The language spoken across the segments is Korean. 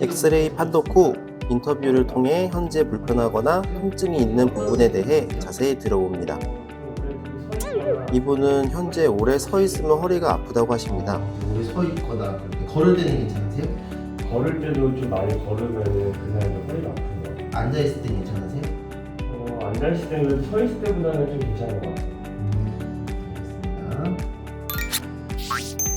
엑스레이 판독 후 인터뷰를 통해 현재 불편하거나 통증이 있는 부분에 대해 자세히 들어봅니다. 이분은 현재 오래 서 있으면 허리가 아프다고 하십니다. 오래 서 있거나 그렇게 걸을 때는 괜찮으세요? 걸을 때도 좀 많이 걸으면은 그날 허리가 아픈 거 같아요. 앉아 있을 때 괜찮으세요? 어, 앉아있을 때는 그래도 서 있을 때보다는 좀 괜찮은 것 같아요. 알겠습니다.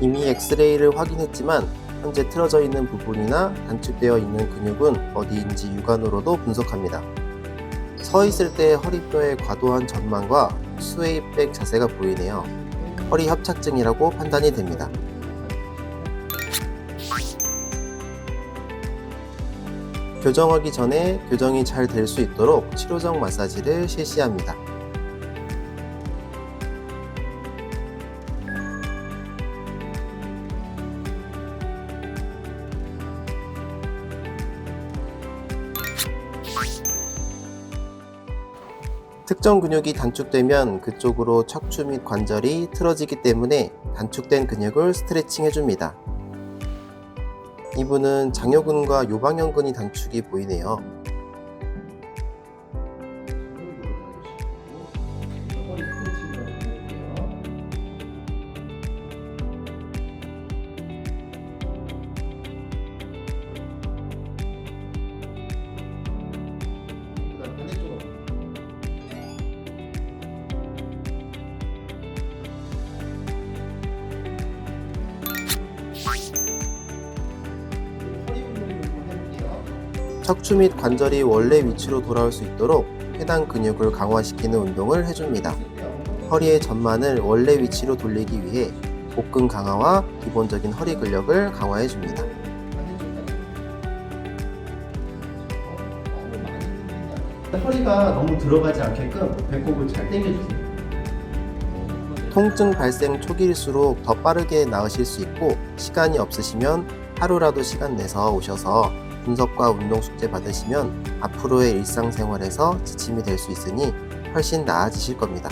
이미 엑스레이를 확인했지만 현재 틀어져 있는 부분이나 단축되어 있는 근육은 어디인지 육안으로도 분석합니다. 서 있을 때 허리뼈의 과도한 전만과 스웨이백 자세가 보이네요. 허리 협착증이라고 판단이 됩니다. 교정하기 전에 교정이 잘 될 수 있도록 치료적 마사지를 실시합니다. 특정 근육이 단축되면 그쪽으로 척추 및 관절이 틀어지기 때문에 단축된 근육을 스트레칭 해줍니다. 이분은 장요근과 요방형근이 단축이 보이네요. 척추 및 관절이 원래 위치로 돌아올 수 있도록 해당 근육을 강화시키는 운동을 해줍니다. 허리의 전만을 원래 위치로 돌리기 위해 복근 강화와 기본적인 허리 근력을 강화해 줍니다. 허리가 너무 들어가지 않게끔 배꼽을 잘 당겨주세요. 통증 발생 초기일수록 더 빠르게 나으실 수 있고 시간이 없으시면 하루라도 시간 내서 오셔서 분석과 운동 숙제 받으시면 앞으로의 일상생활에서 지침이 될 수 있으니 훨씬 나아지실 겁니다.